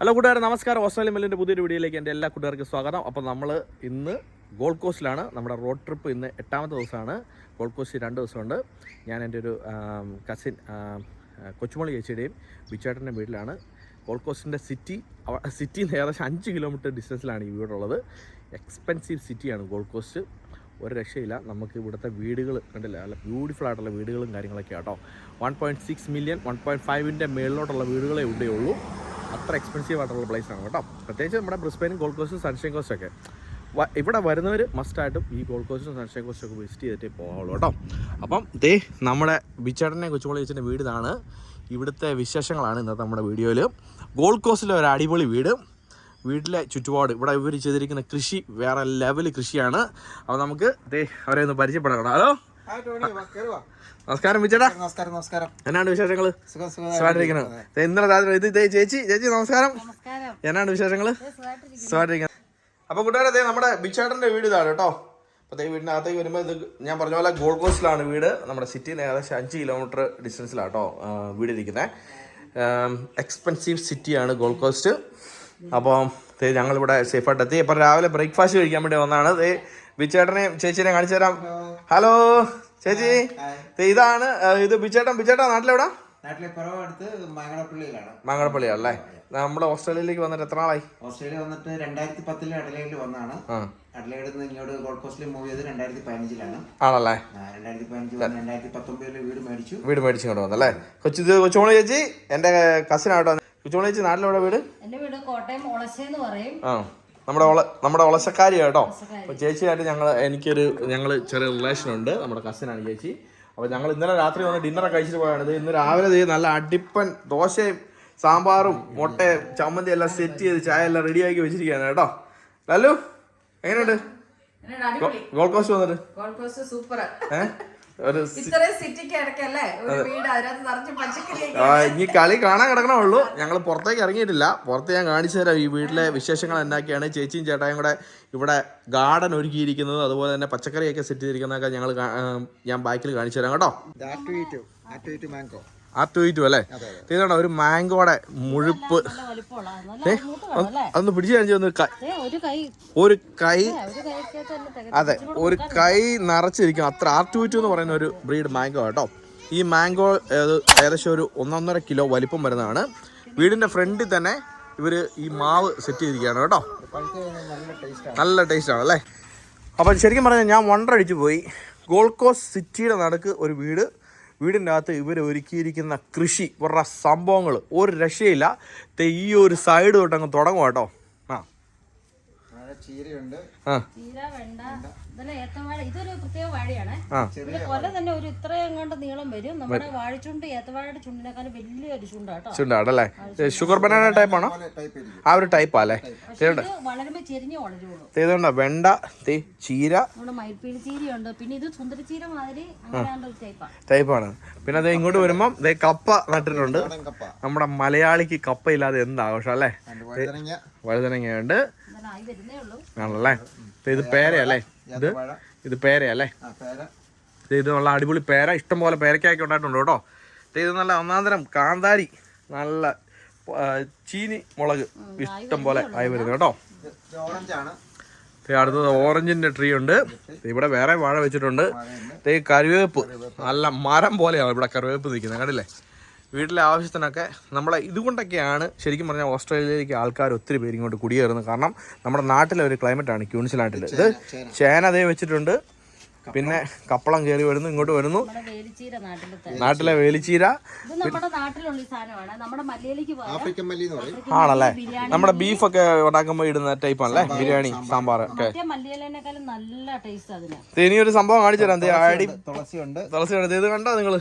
Hello കൂട്ടുകാരെ നമസ്കാരം. Australian മെല്ലിന്റെ പുതിയൊരു വീഡിയോയിലേക്ക് എന്റെ എല്ലാ കൂട്ടുകാർക്കും സ്വാഗതം. അപ്പോൾ നമ്മൾ ഇന്ന് ഗോൾഡ് കോസ്റ്റിലാണ്. നമ്മുടെ റോഡ് ട്രിപ്പ് ഇന്ന് എട്ടാമത്തെ ദിവസമാണ്. ഗോൾഡ് കോസ്റ്റ് രണ്ട് ദിവസമുണ്ട്. ഞാൻ എന്റെ ഒരു കസിൻ കൊച്ചുമോളി ചേച്ചിയുടെയും ബിച്ചേട്ടന്റെയും വീട്ടിലാണ്. ഗോൾഡ് കോസ്റ്റിന്റെ സിറ്റി സിറ്റി നിന്ന് ഏകദേശം അഞ്ച് കിലോമീറ്റർ ഡിസ്റ്റൻസിലാണ് ഈ വീടുള്ളത്. എക്സ്പെൻസീവ് സിറ്റിയാണ് ഗോൾഡ് കോസ്റ്റ്. ഒരു രക്ഷയില്ല. നമുക്ക് ഇവിടുത്തെ വീടുകൾ കണ്ടില്ല? നല്ല ബ്യൂട്ടിഫുൾ ആയിട്ടുള്ള വീടുകളും കാര്യങ്ങളൊക്കെ ആട്ടോ one point six million one point ഫൈവിന്റെ മേളിലോട്ടുള്ള വീടുകളെ ഉണ്ടേ ഉള്ളൂ അത്ര എക്സ്പെൻസീവ് ആയിട്ടുള്ള പ്ലേസ് ആണ് കേട്ടോ. പ്രത്യേകിച്ച് നമ്മുടെ ബ്രിസ്ബെയിനും ഗോൾഡ് കോസ്റ്റും സൺഷൈൻ കോസ്റ്റും ഒക്കെ. ഇവിടെ വരുന്നവർ മസ്റ്റായിട്ടും ഈ ഗോൾഡ് കോസ്റ്റും സൺഷൈൻ കോസ്റ്റും ഒക്കെ വിസിറ്റ് ചെയ്തിട്ട് പോകാവുള്ളൂ കേട്ടോ. അപ്പം ദേ നമ്മുടെ ബിച്ചേട്ടനെ കൊച്ചുമോളി ചേച്ചിന്റെ വീട് ഇതാണ്. ഇവിടുത്തെ വിശേഷങ്ങളാണ് ഇന്നത്തെ നമ്മുടെ വീഡിയോയിൽ ഗോൾഡ് കോസ്റ്റിലെ ഒരു അടിപൊളി വീട്. വീട്ടിലെ ചുറ്റുപാട് ഇവിടെ ഇവർ ചെയ്തിരിക്കുന്ന കൃഷി വേറെ ലെവൽ കൃഷിയാണ്. അപ്പോൾ നമുക്ക് ദേ അവരെ ഒന്ന് പരിചയപ്പെടണം ഹലോ. നമസ്കാരം ബിച്ചേട്ടാ നമസ്കാരം നമസ്കാരം. എന്നാണ് വിശേഷങ്ങൾ? സുഖം സുഖമായിട്ടിരിക്കണം ഇന്നലെ രാത്രി ഇത് ചേച്ചി ചേച്ചി നമസ്കാരം. എന്നാണ് വിശേഷങ്ങൾ? സുഖമായിട്ടിരിക്കണം അപ്പൊ കൂട്ടുകാരെ ദേ നമ്മുടെ ബിച്ചേട്ടന്റെ വീട് ഇതാണ് കേട്ടോ. അപ്പോൾ ദേ വീടിനകത്തേക്ക് വരുമ്പോൾ ഇത് ഞാൻ പറഞ്ഞ പോലെ ഗോൾഡ് കോസ്റ്റിലാണ് വീട്. നമ്മുടെ സിറ്റിയിൽ ഏകദേശം അഞ്ച് കിലോമീറ്റർ ഡിസ്റ്റൻസിലാണ് കേട്ടോ വീട് ഇരിക്കുന്നത് എക്സ്പെൻസീവ് സിറ്റിയാണ് ഗോൾഡ് കോസ്റ്റ്. അപ്പോൾ ഞങ്ങളിവിടെ സേഫായിട്ട് എത്തി അപ്പോൾ രാവിലെ ബ്രേക്ക്ഫാസ്റ്റ് കഴിക്കാൻ വേണ്ടി വന്നതാണ് ദേ ചേച്ചിനെ കാണിച്ചു തരാം. ഹലോ ചേച്ചി. ഇതാണ് ഇത് ബിച്ചേട്ടൻ ബിച്ചേട്ടാ നാട്ടിലെവിടാ? മംഗളപ്പള്ളിയാണല്ലേ നമ്മുടെ ഓസ്ട്രേലിയയിലേക്ക് വന്നിട്ട് എത്ര നാളായി ഓസ്ട്രേലിയ വന്നിട്ട് രണ്ടായിരത്തി പത്തിൽ അഡലൈഡിൽ വന്നാണ് ആ. നിന്ന് ഇങ്ങോട്ട് ഗോൾഡ് കോസ്റ്റിൽ മൂവ് ചെയ്ത് രണ്ടായിരത്തി പതിനഞ്ചിലാണ് ആണല്ലേ? രണ്ടായിരത്തി പതിനഞ്ച് വന്ന് രണ്ടായിരത്തി പത്തൊമ്പതിൽ വീട് മേടിച്ചു. വീട് മേടിച്ചു കൊണ്ട് വന്നല്ലേ? കൊച്ചു കൊച്ചുമോളി ചേച്ചി എന്റെ കസിനാട്ടോ കൊച്ചുമോളി ചേച്ചി നാട്ടിലെവിടെ വീട്? എന്റെ വീട് കോട്ടയം ഒളശ്ശേന്ന് പറയും. ആ. നമ്മുടെ നമ്മുടെ ഒളശക്കാരി കേട്ടോ. അപ്പോൾ ചേച്ചിയായിട്ട് ഞങ്ങൾ എനിക്കൊരു ഞങ്ങൾ ചെറിയ റിലേഷൻ ഉണ്ട് നമ്മുടെ കസിനാണ് ചേച്ചി. അപ്പോൾ ഞങ്ങൾ ഇന്നലെ രാത്രി വന്ന് ഡിന്നറൊക്കെ കഴിച്ചിട്ട് പോയാണ് ഇന്ന് രാവിലെ ദേ നല്ല അടിപ്പൻ ദോശയും സാമ്പാറും മുട്ടയും ചമ്മന്തി എല്ലാം സെറ്റ് ചെയ്ത് ചായ എല്ലാം റെഡിയാക്കി വെച്ചിരിക്കുകയാണ് കേട്ടോ. ലല്ലു എങ്ങനെയുണ്ട്? ഗോൾഡ് കോസ്റ്റ് വന്നിട്ട്. ഗോൾഡ് കോസ്റ്റ് സൂപ്പർ ഏഹ് ഒരു ഇനി കളി കാണാൻ കിടക്കണേ ഉള്ളൂ. ഞങ്ങൾ പുറത്തേക്ക് ഇറങ്ങിയിട്ടില്ല. പുറത്ത് ഞാൻ കാണിച്ചു തരാം ഈ വീട്ടിലെ വിശേഷങ്ങൾ എന്തൊക്കെയാണ് ചേച്ചിയും ചേട്ടായും കൂടെ ഇവിടെ ഗാർഡൻ ഒരുക്കിയിരിക്കുന്നത്. അതുപോലെ തന്നെ പച്ചക്കറിയൊക്കെ സെറ്റ് ചെയ്തിരിക്കുന്നതൊക്കെ ഞങ്ങൾ ഞാൻ ബാക്കിൽ കാണിച്ചു തരാം കേട്ടോ. മാംഗോ ആ ട്വീറ്റും അല്ലേ? ഇതുണ്ടോ ഒരു മാംഗോടെ മുഴുപ്പ്. അതൊന്ന് പിടിച്ചു കാണിച്ചു ഒന്ന് ഒരു കൈ. ഒരു കൈ. ഒരു കൈക്കകത്ത് തന്നെ തികച്ചും. അതെ ഒരു കൈ നിറച്ചിരിക്കും അത്ര ആർ ടു എന്ന് പറയുന്ന ഒരു ബ്രീഡ് മാംഗോ കേട്ടോ ഈ മാംഗോ ഏത് ഏകദേശം ഒരു ഒന്നൊന്നര കിലോ വലിപ്പം വരുന്നതാണ്. വീടിന്റെ ഫ്രണ്ടിൽ തന്നെ ഇവർ ഈ മാവ് സെറ്റ് ചെയ്തിരിക്കുകയാണ് കേട്ടോ. നല്ല ടേസ്റ്റ് നല്ല ടേസ്റ്റ് ആണ് അല്ലേ? അപ്പം ശരിക്കും പറഞ്ഞാൽ ഞാൻ വണ്ടടിച്ചു പോയി. ഗോൾഡ് കോസ്റ്റ് സിറ്റിയുടെ നടുക്ക് ഒരു വീട്. വീടിന്റെ അകത്ത് ഇവർ ഒരുക്കിയിരിക്കുന്ന കൃഷി ഇവരുടെ സംഭവങ്ങൾ ഒരു രക്ഷയില്ല. ഈ ഒരു സൈഡ് തൊട്ട് അങ്ങ് തുടങ്ങും കേട്ടോ ചീരയുണ്ട്. ചീര വെണ്ട. ഇതെല്ലാം ഏത്തവാഴ ഇതൊരു പ്രത്യേക വാഴയാണ്. കൊല തന്നെ ഒരു ഇത്രയും കണ്ട് നീളം വരും. നമ്മുടെ വാഴച്ചുണ്ട് ഏത്തവാഴയുടെ ചുണ്ടിനെക്കാളും വലിയൊരു ചുണ്ടാട്ടോ. ചുണ്ടാടല്ലേ ഷുഗർ ബനാന ടൈപ്പാണോ ടൈപ്പ് ആ ഒരു ടൈപ്പാ അല്ലേ പക്ഷെ ഇത് വളരുമ്പോ ചെരിഞ്ഞ് വളരുള്ളൂ. ഇതുകൊണ്ടാ വെണ്ട തേ ചീര. മയിൽപ്പീലി ചീരയുണ്ട്. പിന്നെ ഇത് സുന്ദരി ചീര മാതിരി ടൈപ്പാണ് പിന്നെ അത് ഇങ്ങോട്ട് വരുമ്പം ദേ കപ്പ നട്ടിട്ടുണ്ട്. നമ്മുടെ മലയാളിക്ക് കപ്പ ഇല്ലാതെ എന്താഘോഷം അല്ലേ? വഴുതനങ്ങയുണ്ട്. ആണല്ലേ? ഇത് പേരയല്ലേ? ഇത്? ഇത് പേരയല്ലേ? ആ പേര. ഇത് നല്ല അടിപൊളി പേര ഇഷ്ടംപോലെ പേരക്കായൊക്കെ ഉണ്ടായിട്ടുണ്ട് കേട്ടോ. ഇത് നല്ല ഒന്നാന്തരം കാന്താരി നല്ല ചീനി മുളക് ഇഷ്ടം പോലെ ആയി വരുന്നത് കേട്ടോ. ഓറഞ്ച് ആണ്. ദേ അടുത്തത് ഓറഞ്ചിന്റെ ട്രീ ഉണ്ട്. ഇവിടെ വേറെ വാഴ വെച്ചിട്ടുണ്ട്. കറിവേപ്പ്. നല്ല മരം പോലെയാണ് ഇവിടെ കറിവേപ്പ് നിൽക്കുന്നത്. കണ്ടില്ലേ? വീട്ടിലെ ആവശ്യത്തിനൊക്കെ നമ്മളെ ഇതുകൊണ്ടൊക്കെയാണ് ശരിക്കും പറഞ്ഞാൽ ഓസ്ട്രേലിയയിലേക്ക് ആൾക്കാർ ഒത്തിരി പേര് ഇങ്ങോട്ട് കുടിയേറുന്നത്. കാരണം നമ്മുടെ നാട്ടിലെ ഒരു ക്ലൈമറ്റാണ് ക്യൂൻസിലാട്ടിൽ ഇത് ചേന അതേ വെച്ചിട്ടുണ്ട്. പിന്നെ കപ്പളം കയറി വരുന്നു ഇങ്ങോട്ട് വരുന്നു. നാട്ടിലെ വേലിച്ചീര. ഇത് നമ്മുടെ ബീഫ് ഒക്കെ ആണല്ലേ? ഉണ്ടാക്കുമ്പോൾ ഇടുന്ന ടൈപ്പാണല്ലേ ബിരിയാണി സാമ്പാർ ഒക്കെ ഇനിയൊരു സംഭവം കാണിച്ചു തരാം. തുളസി ഉണ്ട് തുളസി ഉണ്ട് ഇത് കണ്ടോ നിങ്ങൾ?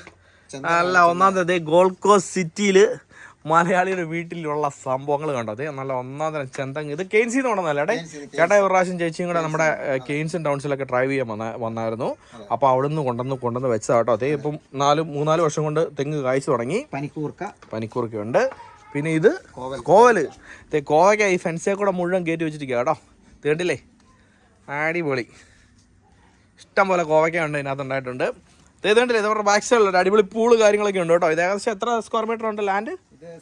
അല്ല ഒന്നാം ഗോൾഡ് കോസ്റ്റ് സിറ്റിയിൽ മലയാളിയുടെ വീട്ടിലുള്ള സംഭവങ്ങൾ കണ്ടത് നല്ല ഒന്നാം തരം ചെന്തങ്. ഇത് കെയിൻസിൽ നിന്ന് കൊണ്ടുവന്നല്ലേ ഏടേ ചേട്ടാ ഒരു പ്രാവശ്യം ചേച്ചിയും കൂടെ നമ്മുടെ കെയിൻസൺ ടൗൺസിലൊക്കെ ഡ്രൈവ് ചെയ്യാൻ വന്ന വന്നായിരുന്നു. അപ്പോൾ അവിടെ നിന്ന് കൊണ്ടുവന്ന് കൊണ്ടുവന്ന് വെച്ചതാ കേട്ടോ. അതേ. ഇപ്പം നാല് മൂന്നാൽ വർഷം കൊണ്ട് തെങ്ങ് കായ്ച്ചു തുടങ്ങി. പനിക്കൂർക്ക. പനിക്കൂർക്ക ഉണ്ട് പിന്നെ ഇത് കോവൽ. കോവയ്ക്ക ഈ ഫെൻസേ കൂടെ മുഴുവൻ കയറ്റി വെച്ചിരിക്കുക കേട്ടോ. തേണ്ടില്ലേ അടിപൊളി. ഇഷ്ടം പോലെ കോവയ്ക്ക ഉണ്ട് ഇതിനകത്ത് ഉണ്ടായിട്ടുണ്ട്. ഇത് കണ്ടില്ലേ ഇതവരുടെ ബാക്ക് സൈഡിൽ ഒരു അടിപൊളി പൂൾ കാര്യങ്ങളൊക്കെ ഉണ്ട് കേട്ടോ. ഇത് ഏകദേശം എത്ര സ്ക്വയർ മീറ്റർ ഉണ്ട് ലാൻഡ് ഇത് ഇത്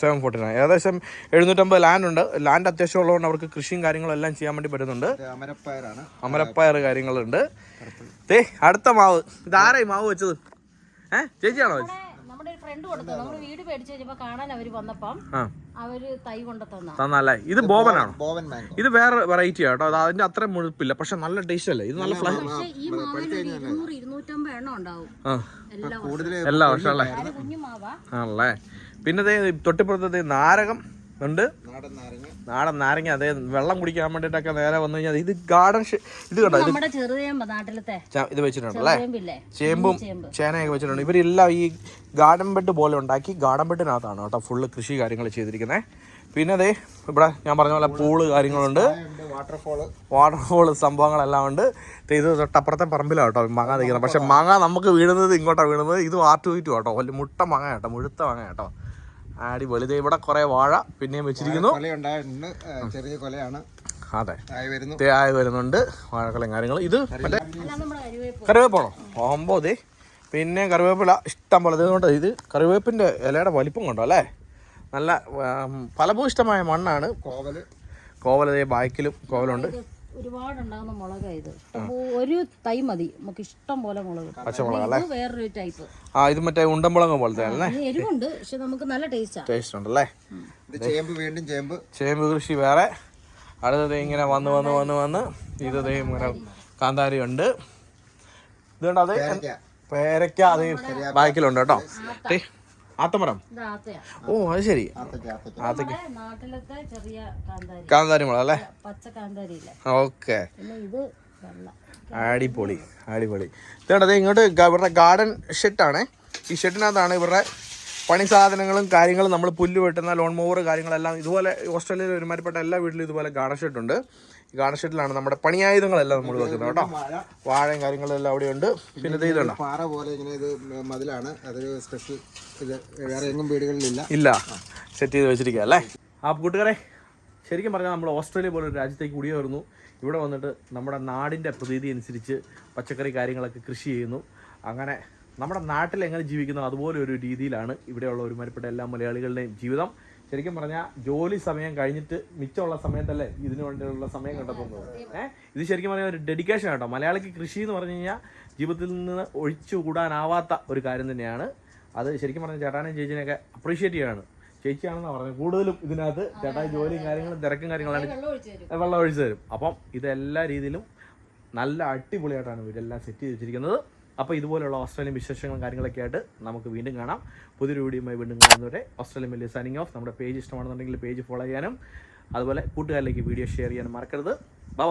സെവൻ ഫോർട്ടി നയൻ ഏകദേശം എഴുന്നൂറ്റമ്പത് ലാൻഡ് ഉണ്ട്. ലാൻഡ് അത്യാവശ്യം ഉള്ളതുകൊണ്ട് അവർക്ക് കൃഷിയും കാര്യങ്ങളും എല്ലാം ചെയ്യാൻ വേണ്ടി പറ്റുന്നുണ്ട്. അമരപ്പയർ കാര്യങ്ങളുണ്ട്. അടുത്ത മാവ്. ഇതാരായി മാവ് വെച്ചത്? ഏഹ് ചേച്ചിയാണോ വെച്ചത്? ഫ്രണ്ട് കൊടുത്തത്. നമ്മൾ വീട് മേടിച്ചു കഴിഞ്ഞപ്പോ കാണാൻ അവർ വന്നപ്പം അവർ തൈ കൊണ്ടു തന്നല്ലേ ഇത് ബോബനാണ് ഇത് വേറെ വെറൈറ്റി ആട്ടോ അത് അതിന്റെ അത്ര മുഴുപ്പില്ല. പക്ഷെ നല്ല ടേസ്റ്റ് അല്ലേ? ഇത് നല്ല ഫ്ലൈ എല്ലാ വർഷം അല്ലേ? പിന്നെ ദേ തൊട്ടിപ്പുറത്ത് ദേ നാരകം. ഉണ്ട്? നാടൻ നാരങ്ങ. അതെ നാരങ്ങ അതേ. വെള്ളം കുടിക്കാൻ വേണ്ടിട്ടൊക്കെ നേരെ വന്നു കഴിഞ്ഞാൽ ഇത് ഗാർഡൻ ഇത് കണ്ടോ? ഇത് നമ്മുടെ ചെറുതേമ്പ നാട്ടിലത്തെ ച- ഇത് വെച്ചിട്ടുണ്ടല്ലേ ചെറുതേമ്പില്ലേ? ചേമ്പും ചേമ്പ്. ചേനയൊക്കെ വെച്ചിട്ടുണ്ട്. ഇവരെല്ലാം ഈ ഗാർഡൻ ബെഡ് പോലെ ഉണ്ടാക്കി ഗാർഡൻ ബെഡിനകത്താണ് കേട്ടോ ഫുള്ള് കൃഷി കാര്യങ്ങൾ ചെയ്തിരിക്കുന്നത് പിന്നെ അതെ ഇവിടെ ഞാൻ പറഞ്ഞ പോലെ പൂൾ കാര്യങ്ങളുണ്ട്. ഉണ്ട് വാട്ടർഫോൾ വാട്ടർഫോൾ സംഭവങ്ങളെല്ലാം ഉണ്ട്. ഇത് തൊട്ടപ്പുറത്തെ പറമ്പിലാണ് കേട്ടോ മാങ്ങ നിൽക്കുന്നത്. പക്ഷെ മാങ്ങ നമുക്ക് വീഴുന്നത് ഇങ്ങോട്ടാണ് വീഴുന്നത്. ഇത് ആർട്ട് വീറ്റു കേട്ടോ. മുട്ട മാങ്ങ കേട്ടോ മുഴുത്ത മാങ്ങ കേട്ടോ. അടിപൊളി. ഇവിടെ കുറെ വാഴ പിന്നെയും വെച്ചിരിക്കുന്നു. ചെറിയ കൊലയാണ്. അതെ. ആയി വരുന്നുണ്ട് വാഴക്കളയും കാര്യങ്ങൾ ഇത് മറ്റേ കറിവേപ്പാണോ? ഓമ്പോ അതെ പിന്നെ കറിവേപ്പില ഇഷ്ടം പോലെ. ഇതുകൊണ്ട് ഇത് കറിവേപ്പിന്റെ ഇലയുടെ വലിപ്പം കൊണ്ടോ അല്ലേ? നല്ല ഫലഭൂഷ്ടമായ ഫലഭൂയിഷ്ടമായ മണ്ണാണ്. കോവൽ. കോവലതേ ബാക്കിലും കോവലുണ്ട്. ഇത് ഒരുപാട് ഉണ്ടാകുന്ന മുളകാ ഇത് ഒരു തൈ മതി. നമുക്ക് ഇഷ്ടം പോലെ മുളക് ഇത് വേറൊരു ടൈപ്പ് ആ ഇത് മറ്റേ ഉണ്ടമുളക് പോലത്തെ എരിവുണ്ട് പക്ഷെ നമുക്ക് നല്ല ടേസ്റ്റാ ടേസ്റ്റ് ഉണ്ടല്ലേ? ഇത് ചേമ്പ് വീണ്ടും ചേമ്പ്. ചേമ്പ് കൃഷി വേറെ. അടുത്തത് ഇങ്ങനെ വന്ന് വന്ന് വന്ന് വന്ന്. ഇത് ദേ ഇങ്ങനെ കാന്താരി ഉണ്ട്. ഇതുകൊണ്ട് അത്? പേരയ്ക്ക. അത് ബാക്കിലുണ്ട് കേട്ടോ. ആത്തമരം? ഓ അത് ശരി. കാന്താരി കാന്താരി മുളക് അല്ലേ പച്ച കാന്താരി. ഇല്ലേ ഓക്കെ. അടിപൊളി അടിപൊളി. ഇതേണ്ടത് ദേ ഇങ്ങോട്ട് ഇവരുടെ ഗാർഡൻ ഷെഡാണ് ഈ ഷെഡിനകത്താണ് ഇവരുടെ പണി സാധനങ്ങളും കാര്യങ്ങളും നമ്മൾ പുല്ല് വെട്ടുന്ന ലോൺ മൂവർ കാര്യങ്ങളെല്ലാം ഇതുപോലെ ഓസ്ട്രേലിയയിൽ ഒരുമാതിരിപ്പെട്ട എല്ലാ വീട്ടിലും ഇതുപോലെ ഗാർഡൻ ഷെഡുണ്ട് ഉണ്ട്. ഈ ഗാർഡൻ ഷെഡിലാണ് നമ്മുടെ പണിയായുധങ്ങളെല്ലാം നമ്മൾ വെക്കുന്നത് കേട്ടോ. വാഴയും കാര്യങ്ങളെല്ലാം അവിടെ ഉണ്ട്. പിന്നെ ഇത് ഇതുണ്ടോ? പാറ പോലെ ഇങ്ങനെ ഇത് മതിലാണ്. അതൊരു സ്പെഷ്യൽ ഇത് വേറെ എങ്ങും വീടുകളിലില്ല. ഇല്ല. സെറ്റ് ചെയ്ത് വെച്ചിരിക്കുക അല്ലേ? ആ കൂട്ടുകാരെ ശരിക്കും പറഞ്ഞാൽ നമ്മൾ ഓസ്ട്രേലിയ പോലെ ഒരു രാജ്യത്തേക്ക് കുടിയേറുന്നു ഇവിടെ വന്നിട്ട് നമ്മുടെ നാടിന്റെ പ്രതീതി അനുസരിച്ച് പച്ചക്കറി കാര്യങ്ങളൊക്കെ കൃഷി ചെയ്യുന്നു. അങ്ങനെ നമ്മുടെ നാട്ടിൽ എങ്ങനെ ജീവിക്കുന്നു അതുപോലെ ഒരു രീതിയിലാണ് ഇവിടെയുള്ള ഒരുമാരിപ്പെട്ട എല്ലാ മലയാളികളുടെയും ജീവിതം. ശരിക്കും പറഞ്ഞാൽ ജോലി സമയം കഴിഞ്ഞിട്ട് മിച്ചമുള്ള സമയത്തല്ലേ ഇതിനു വേണ്ടിയുള്ള സമയം കണ്ടെത്തുന്നത്? ഏഹ് ഇത് ശരിക്കും പറഞ്ഞാൽ ഒരു ഡെഡിക്കേഷൻ കേട്ടോ മലയാളിക്ക് കൃഷി എന്ന് പറഞ്ഞു കഴിഞ്ഞാൽ ജീവിതത്തിൽ നിന്ന് ഒഴിച്ചു കൂടാനാവാത്ത ഒരു കാര്യം തന്നെയാണ്. അത് ശരിക്കും പറഞ്ഞാൽ ചേട്ടാനും ചേച്ചിനെയൊക്കെ അപ്രീഷിയേറ്റ് ചെയ്യാണ്. ചേച്ചിയാണെന്ന് പറഞ്ഞത്. കൂടുതലും ഇതിനകത്ത് ചേട്ടാ ജോലിയും കാര്യങ്ങളും തിരക്കും കാര്യങ്ങളാണ്. വെള്ളം ഒഴിച്ചു തരും. വെള്ളം ഒഴിച്ചു തരും. അപ്പം ഇതെല്ലാ രീതിയിലും നല്ല അടിപൊളിയായിട്ടാണ് ഇവരെല്ലാം സെറ്റ് ചെയ്ത് വെച്ചിരിക്കുന്നത്. അപ്പോൾ ഇതുപോലുള്ള ഓസ്ട്രേലിയൻ വിശേഷങ്ങളും കാര്യങ്ങളൊക്കെ ആയിട്ട് നമുക്ക് വീണ്ടും കാണാം. പുതിയൊരു വീഡിയോയുമായി വീണ്ടും കാണുന്നവരെ ഓസ്ട്രേലിയൻ വലിയ സൈനിങ് ഓഫ് നമ്മുടെ പേജ് ഇഷ്ടമാണെന്നുണ്ടെങ്കിൽ പേജ് ഫോളോ ചെയ്യാനും അതുപോലെ കൂട്ടുകാരിലേക്ക് വീഡിയോ ഷെയർ ചെയ്യാനും മറക്കരുത്. ബൈ